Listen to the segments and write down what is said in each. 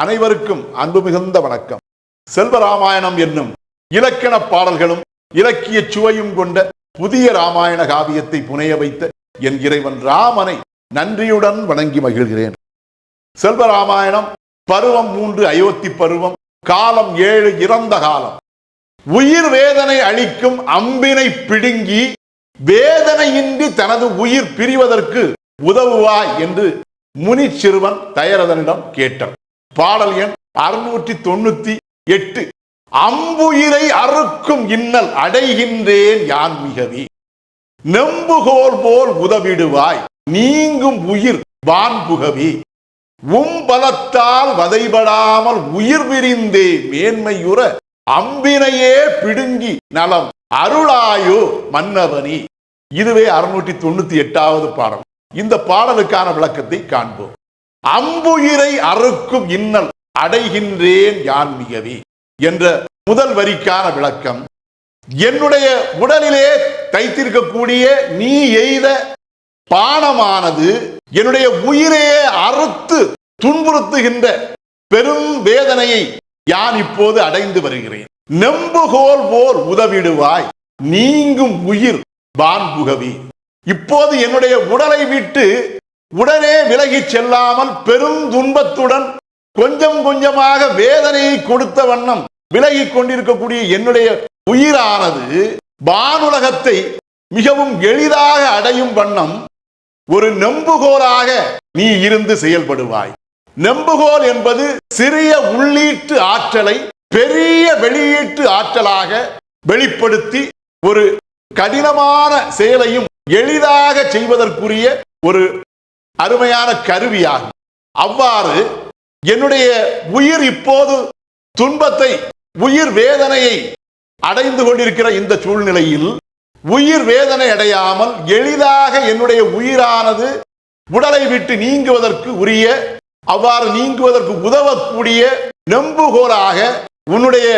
அனைவருக்கும் அன்பு மிகுந்த வணக்கம். செல்வராமாயணம் என்னும் இலக்கண பாடல்களும் இலக்கிய சுவையும் கொண்ட புதிய ராமாயண காவியத்தை புனைய வைத்த என் இறைவன் ராமனை நன்றியுடன் வணங்கி மகிழ்கிறேன். செல்வராமாயணம் பருவம் மூன்று அயோத்தி பருவம் காலம் ஏழு இறந்த காலம். உயிர் வேதனை அளிக்கும் அம்பினை பிடுங்கி வேதனையின்றி தனது உயிர் பிரிவதற்கு உதவுவாய் என்று முனி சிறுவன் தயரதனிடம் கேட்டான். பாடல் எண் அறுநூற்றி தொண்ணூத்தி எட்டு. அம்புயிரை அறுக்கும் இன்னல் அடைகின்றேன் யான் மிகவே. நெம்புகோல் போல் உதவிடுவாய் நீங்கும் உயிர் வான்புகவே உம் பலத்தால் வதைபடாமல் உயிர் விரிந்தே மேன்மையுற அம்பினையே பிடுங்கி நலம் அருளாயோ மன்னவனி. இதுவே அறுநூற்றி தொண்ணூத்தி எட்டாவது பாடல். இந்த பாடலுக்கான விளக்கத்தை காண்போம். அம்புயிரை அறுக்கும் இன்னல் அடைகின்றேன் யான் மிகவே என்ற முதல் வரிக்கான விளக்கம் என்னுடைய உடலிலே தைத்திருக்கக்கூடிய நீ எய்த பானமானது என்னுடைய உயிரையே அறுத்து துன்புறுத்துகின்ற பெரும் வேதனையை யான் இப்போது அடைந்து வருகிறேன். நெம்புகோல் போல் உதவிடுவாய் நீங்கும் உயிர் வான்புகவி இப்போது என்னுடைய உடலை விட்டு உடனே விலகிச் செல்லாமல் பெரும் துன்பத்துடன் கொஞ்சம் கொஞ்சமாக வேதனையை கொடுத்த வண்ணம் விலகி கொண்டிருக்கக்கூடிய என்னுடைய உயிரானது வானுலகத்தை மிகவும் எளிதாக அடையும் வண்ணம் ஒரு நெம்புகோலாக நீ இருந்து செயல்படுவாய். நெம்புகோல் என்பது சிறிய உள்ளீட்டு ஆற்றலை பெரிய வெளியீட்டு ஆற்றலாக வெளிப்படுத்தி ஒரு கடினமான செயலையும் எளிதாக செய்வதற்குரிய ஒரு அருமையான கருவியாகும் அவ்வாறு என்னுடைய உயிர் இப்போது துன்பத்தை உயிர் வேதனையை அடைந்து கொண்டிருக்கிற இந்த சூழ்நிலையில் உயிர் வேதனை அடையாமல் எளிதாக என்னுடைய உயிரானது உடலை விட்டு நீங்குவதற்கு உரிய அவ்வாறு நீங்குவதற்கு உதவக்கூடிய நெம்புகோலாக உன்னுடைய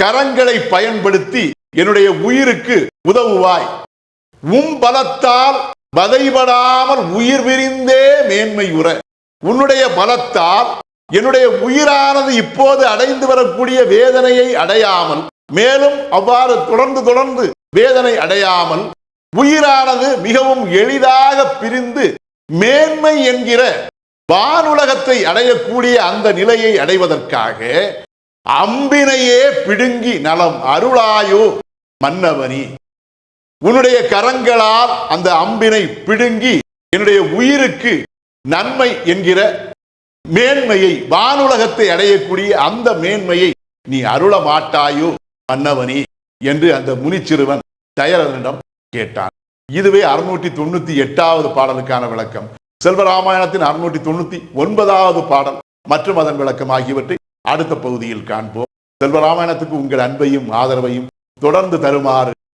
கரங்களை பயன்படுத்தி என்னுடைய உயிருக்கு உதவுவாய். உம் பலத்தால் வதைபடாமல் உயிர் விரிந்தே மேன்மை உற உன்னுடைய பலத்தால் என்னுடைய உயிரானது இப்போது அடைந்து வரக்கூடிய வேதனையை அடையாமல் மேலும் அவ்வாறு தொடர்ந்து தொடர்ந்து வேதனை அடையாமல் உயிரானது மிகவும் எளிதாக பிரிந்து மேன்மை என்கிற வானுலகத்தை அடையக்கூடிய அந்த நிலையை அடைவதற்காக அம்பினையே பிடுங்கி நலம் அருளாயோ மன்னவனி. உன்னுடைய கரங்களால் அந்த அம்பினை பிடுங்கி என்னுடைய உயிருக்கு நன்மை என்கிற மேன்மையை வானுலகத்தை அடையக்கூடிய அந்த மேன்மையை நீ அருள மாட்டாயோ மன்னவனி என்று அந்த முனிச்சிறுவன் தயரனிடம் கேட்டான். இதுவே அறுநூற்றி தொண்ணூத்தி எட்டாவது பாடலுக்கான விளக்கம். செல்வராமாயணத்தின் அறுநூற்றி தொண்ணூத்தி ஒன்பதாவது பாடல் மற்றும் அதன் விளக்கம் ஆகியவற்றை அடுத்த பகுதியில் காண்போம். செல்வராமாயணத்துக்கு உங்கள் அன்பையும் ஆதரவையும் தொடர்ந்து தருமாறு